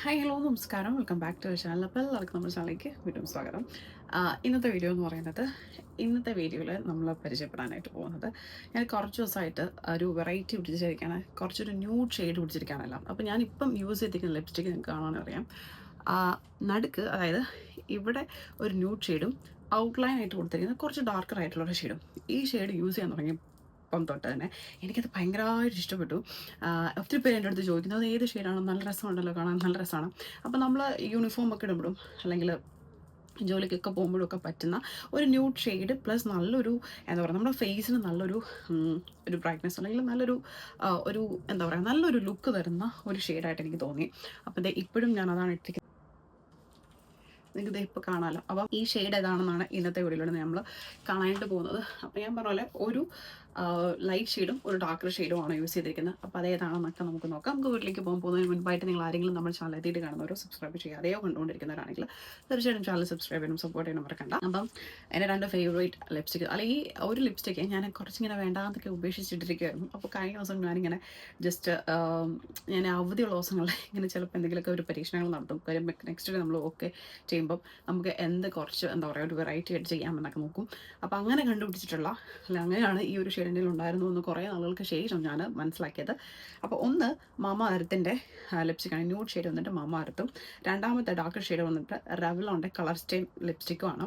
Hi hello നമസ്കാരം. Welcome back to channel അപ്പോൾ എല്ലാവർക്കും നമ്മുടെ ചാനലിലേക്ക് വീണ്ടും സ്വാഗതം. ഇന്നത്തെ വീഡിയോ എന്ന് പറയുന്നത് ഇന്നത്തെ വീഡിയോയിൽ നമ്മൾ പരിചയപ്പെടാനായിട്ട് പോകുന്നത് ഞാൻ കുറച്ച് ദിവസമായിട്ട് ഒരു വെറൈറ്റി പിടിച്ചിരിക്കുകയാണ് കുറച്ചൊരു ന്യൂ ഷെയ്ഡ് പിടിച്ചിരിക്കുകയാണല്ലോ അപ്പോൾ ഞാനിപ്പം യൂസ് ചെയ്തിരിക്കുന്ന ലിപ്സ്റ്റിക്ക് നിങ്ങൾക്ക് കാണാനറിയാം അറിയാം. നടുക്ക് അതായത് ഇവിടെ ഒരു ന്യൂ ഷെയ്ഡും ഔട്ട്ലൈൻ ആയിട്ട് കൊടുത്തിരിക്കുന്ന കുറച്ച് ഡാർക്കർ ആയിട്ടുള്ള ഷെയ്ഡും ഈ ഷെയ്ഡ് യൂസ് ചെയ്യാൻ തുടങ്ങി ഇപ്പം തൊട്ട് തന്നെ. എനിക്കത് ഭയങ്കരമായിട്ട് ഇഷ്ടപ്പെട്ടു. ഒത്തിരി പേര് എന്റെ അടുത്ത് ചോദിക്കുന്നത് അത് ഏത് ഷെയ്ഡാണ്? നല്ല രസമുണ്ടല്ലോ കാണാൻ നല്ല രസമാണ്. അപ്പം നമ്മൾ യൂണിഫോം ഒക്കെ ഇടുമ്പോഴും അല്ലെങ്കിൽ ജോലിക്കൊക്കെ പോകുമ്പോഴും ഒക്കെ പറ്റുന്ന ഒരു ന്യൂഡ് ഷെയ്ഡ് പ്ലസ് നല്ലൊരു എന്താ പറയുക നമ്മുടെ ഫേസിന് നല്ലൊരു ഒരു ബ്രൈറ്റ്നെസ് അല്ലെങ്കിൽ നല്ലൊരു ഒരു എന്താ പറയുക നല്ലൊരു ലുക്ക് തരുന്ന ഒരു ഷെയ്ഡായിട്ട് എനിക്ക് തോന്നി. അപ്പം ദേ ഇപ്പോഴും ഞാൻ അതാണ് ഇട്ടിരിക്കുന്നത് നിങ്ങൾക്ക് ഇപ്പോൾ കാണാമല്ലോ അപ്പം ഈ ഷെയ്ഡ് ഏതാണെന്നാണ് ഇന്നത്തെ വീഡിയോയിലൂടെ നമ്മൾ കാണാനായിട്ട് പോകുന്നത്. അപ്പം ഞാൻ പറഞ്ഞ പോലെ ഒരു ലൈറ്റ് ഷെയ്ഡും ഒരു ഡാർക്ക് ഷെയ്ഡും ആണ് യൂസ് ചെയ്തിരിക്കുന്നത്. അപ്പോൾ അതേതാണെന്നൊക്കെ നമുക്ക് നോക്കാം. നമുക്ക് വീട്ടിലേക്ക് പോകാൻ പോകുന്നതിന് മുൻപായിട്ട് നിങ്ങൾ ആരെങ്കിലും നമ്മുടെ ചാനൽ എത്തിയിട്ട് കാണുന്നവരോ സബ്സ്ക്രൈബ് ചെയ്യാതെയോ കണ്ടുകൊണ്ടിരിക്കുന്നവരാണെങ്കിൽ തീർച്ചയായിട്ടും ചാനൽ സബ്സ്ക്രൈബ് ചെയ്യണം സപ്പോർട്ട് ചെയ്യണം മറക്കണ്ട. അപ്പം എന്റെ രണ്ട് ഫേവറേറ്റ് ലിപ്സ്റ്റിക് അല്ലെങ്കിൽ ഒരു ലിപ്സ്റ്റിക്ക് ഞാൻ കുറച്ചിങ്ങനെ വേണ്ടാന്നൊക്കെ ഉപേക്ഷിച്ചിട്ടിരിക്കുമായിരുന്നു അപ്പോൾ കഴിഞ്ഞ ദിവസം ഞാനിങ്ങനെ ജസ്റ്റ് ഞാൻ അവധിയുള്ള ദിവസങ്ങളിൽ ഇങ്ങനെ ചിലപ്പോൾ എന്തെങ്കിലുമൊക്കെ ഒരു പരീക്ഷണങ്ങൾ നടത്തും. കാര്യം നെക്സ്റ്റ് ഡേ നമ്മൾ ഓക്കെ ചെയ്യുമ്പം നമുക്ക് എന്ത് കുറച്ച് എന്താ പറയുക ഒരു വെറൈറ്റി ആയിട്ട് ചെയ്യാമെന്നൊക്കെ നോക്കും. അപ്പോൾ അങ്ങനെ കണ്ടുപിടിച്ചിട്ടുള്ള അല്ല അങ്ങനെയാണ് ഈ ഒരു ഷെയ്ഡിന്റെ ഉണ്ടായിരുന്നു എന്ന് കുറേ ആളുകൾക്ക് ശേഷം ഞാൻ മനസ്സിലാക്കിയത്. അപ്പോൾ ഒന്ന് മാമ അരത്തിന്റെ ലിപ്സ്റ്റിക്കാണ് ന്യൂഡ് ഷെയ്ഡ് വന്നിട്ട് മാമ അരത്തും. രണ്ടാമത്തെ ഡാർക്ക് ഷെയ്ഡ് വന്നിട്ട് റെവലോന്റെ കളർ സ്റ്റെയിൻ ലിപ്സ്റ്റിക്കുമാണ്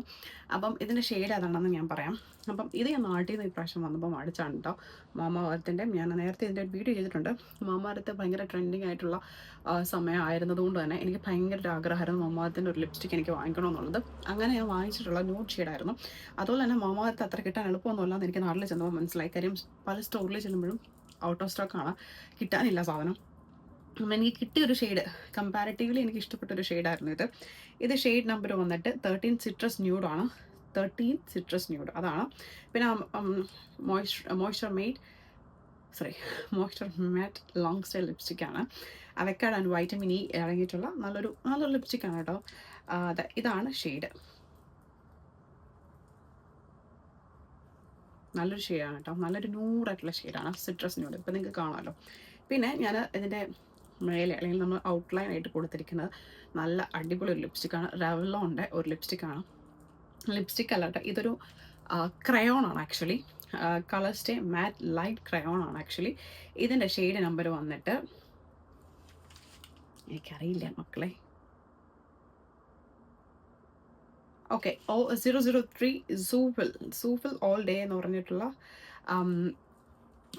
അപ്പം ഇതിന്റെ ഷെയ്ഡ് അതാണെന്ന് ഞാൻ പറയാം. അപ്പം ഇത് ഞാൻ നാട്ടിൽ നിന്ന് ഇപ്രാവശ്യം വന്നപ്പോൾ അടിച്ചാണ് കേട്ടോ മാമാരത്തിന്റെ ഞാൻ നേരത്തെ ഇതിന്റെ ഒരു വീഡിയോ ചെയ്തിട്ടുണ്ട്. മാമാരത്ത് ഭയങ്കര ട്രെൻഡിങ് ആയിട്ടുള്ള സമയമായിരുന്നതുകൊണ്ട് തന്നെ എനിക്ക് ഭയങ്കര ഒരു ആഗ്രഹമായിരുന്നു മാമാരത്തിന്റെ ഒരു ലിപ്സ്റ്റിക് എനിക്ക് വാങ്ങിക്കണമെന്നുള്ളത് അങ്ങനെ ഞാൻ വാങ്ങിച്ചിട്ടുള്ള ന്യൂഡ് ഷെയ്ഡായിരുന്നു അതുപോലെ തന്നെ മാമാരത്ത് അത്ര കിട്ടാൻ എളുപ്പമൊന്നുമല്ല എന്ന് എനിക്ക് നാട്ടിൽ ചെന്നപ്പോൾ മനസ്സിലായി. കാര്യം പല സ്റ്റോറിൽ ചെല്ലുമ്പോഴും ഔട്ട് ഓഫ് സ്റ്റോക്ക് ആണ്. കിട്ടാനില്ല സാധനം. എനിക്ക് കിട്ടിയ ഒരു ഷെയ്ഡ് കമ്പാരിറ്റീവ്ലി എനിക്ക് ഇഷ്ടപ്പെട്ട ഒരു ഷെയ്ഡായിരുന്നു ഇത്. ഇത് ഷെയ്ഡ് നമ്പർ വന്നിട്ട് തേർട്ടീൻ സിട്രസ് ന്യൂഡ് ആണ്. തേർട്ടീൻ സിട്രസ് ന്യൂഡ് അതാണ്. പിന്നെ moisture moisture made sorry moisture matte long style ലിപ്സ്റ്റിക്കാണ് avocado and vitamin E അടങ്ങിയിട്ടുള്ള നല്ലൊരു നല്ലൊരു ലിപ്സ്റ്റിക്കാണ് കേട്ടോ. ഇതാണ് ഷെയ്ഡ് നല്ലൊരു ഷെയ്ഡാണ് കേട്ടോ നല്ലൊരു നൂറായിട്ടുള്ള ഷെയ്ഡാണ് സിട്രസ് ന്യൂഡ് ഇപ്പം നിങ്ങൾക്ക് കാണാമല്ലോ പിന്നെ ഞാൻ ഇതിന്റെ മേലെ അല്ലെങ്കിൽ നമ്മൾ ഔട്ട്ലൈൻ ആയിട്ട് കൊടുത്തിരിക്കുന്നത് നല്ല അടിപൊളി ഒരു ലിപ്സ്റ്റിക്കാണ് റെവലോന്റെ ഒരു ലിപ്സ്റ്റിക്കാണ് ലിപ്സ്റ്റിക് അല്ല കേട്ടോ ഇതൊരു ക്രയോൺ ആണ് actually colour stay matte light crayon ആണ് ആക്ച്വലി ഇതിന്റെ ഷെയ്ഡ് നമ്പർ വന്നിട്ട് എനിക്കറിയില്ല മക്കളെ. Okay O zero zero three souffle souffle all day എന്ന് പറഞ്ഞിട്ടുള്ള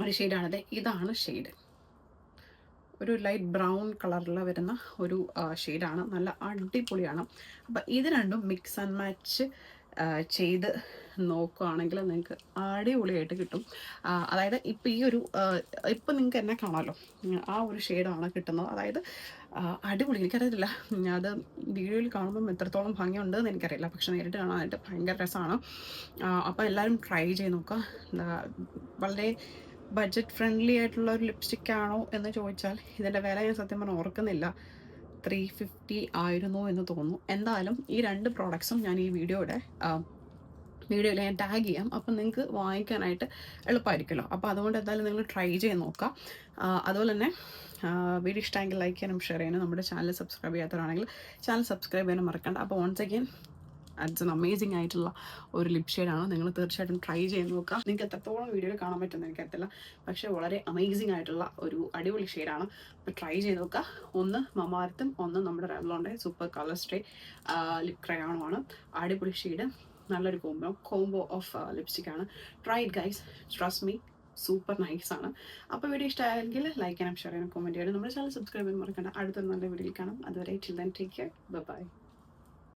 ഒരു ഷെയ്ഡാണത്. ഇതാണ് ഷെയ്ഡ്. ഒരു ലൈറ്റ് ബ്രൗൺ കളറിൽ വരുന്ന ഒരു ഷെയ്ഡാണ്. നല്ല അടിപൊളിയാണ്. അപ്പം ഇത് രണ്ടും മിക്സ് ആൻഡ് മാച്ച് ചെയ്ത് നോക്കുകയാണെങ്കിൽ നിങ്ങൾക്ക് അടിപൊളിയായിട്ട് കിട്ടും. അതായത് ഇപ്പം ഈ ഒരു ഇപ്പം നിങ്ങൾക്ക് എന്നെ കാണാമല്ലോ ആ ഒരു ഷെയ്ഡാണ് കിട്ടുന്നത്. അതായത് അടിപൊളി. എനിക്കറിയില്ല അത് വീഡിയോയിൽ കാണുമ്പം എത്രത്തോളം ഭംഗിയുണ്ടെന്ന് എനിക്കറിയില്ല. പക്ഷെ നേരിട്ട് കാണാനായിട്ട് ഭയങ്കര രസമാണ് അപ്പോൾ എല്ലാവരും ട്രൈ ചെയ്ത് നോക്കുക വളരെ ബഡ്ജറ്റ് ഫ്രണ്ട്ലി ആയിട്ടുള്ള ഒരു ലിപ്സ്റ്റിക് ആണോ എന്ന് ചോദിച്ചാൽ ഇതിന്റെ വില ഞാൻ സത്യം പറഞ്ഞാൽ ഓർക്കുന്നില്ല. ത്രീ ഫിഫ്റ്റി ആയിരുന്നു എന്ന് തോന്നുന്നു. എന്തായാലും ഈ രണ്ട് പ്രോഡക്ട്സും ഞാൻ ഈ വീഡിയോയുടെ വീഡിയോയിൽ ഞാൻ ടാഗ് ചെയ്യാം. അപ്പം നിങ്ങൾക്ക് വാങ്ങിക്കാനായിട്ട് എളുപ്പമായിരിക്കുമല്ലോ അപ്പോൾ അതുകൊണ്ട് എന്തായാലും നിങ്ങൾ ട്രൈ ചെയ്ത് നോക്കാം. അതുപോലെ തന്നെ വീഡിയോ ഇഷ്ടമെങ്കിൽ ലൈക്ക് ചെയ്യാനും ഷെയർ ചെയ്യാനും നമ്മുടെ ചാനൽ സബ്സ്ക്രൈബ് ചെയ്യാത്തവരാണെങ്കിൽ ചാനൽ സബ്സ്ക്രൈബ് ചെയ്യാനും മറക്കണ്ട. അപ്പോൾ once again it's an amazing ആയിട്ടുള്ള ഒരു ലിപ് ഷെയ്ഡാണ് നിങ്ങൾ തീർച്ചയായിട്ടും ട്രൈ ചെയ്ത് നോക്കുക നിങ്ങൾക്ക് എത്രത്തോളം വീഡിയോയിൽ കാണാൻ പറ്റുമെന്ന് എനിക്കറിയത്തില്ല. പക്ഷേ വളരെ അമേസിംഗ് ആയിട്ടുള്ള ഒരു അടിപൊളി ഷെയ്ഡാണ് അപ്പോൾ ട്രൈ ചെയ്ത് നോക്കുക ഒന്ന് മമാരത്തും ഒന്ന് നമ്മുടെ റെവലോന്റെ സൂപ്പർ കളർ സ്റ്റേ ലിപ് ക്രയോണുമാണ് അടിപൊളി ഷെയ്ഡ് നല്ലൊരു കോംബോ കോംബോ ഓഫ് ലിപ്സ്റ്റിക് ആണ്. Try it guys trust me super nice ആണ്. അപ്പോൾ വീഡിയോ ഇഷ്ടമായെങ്കിൽ ലൈക്ക് ചെയ്യാനും ഷെയർ ചെയ്യണം കമന്റ് ചെയ്യണം നമ്മുടെ ചാനൽ സബ്സ്ക്രൈബ് ചെയ്യാൻ മറക്കണ്ട. അടുത്തൊരു നല്ല വീഡിയോയിൽ കാണാം. അതുവരെ chill then take care bye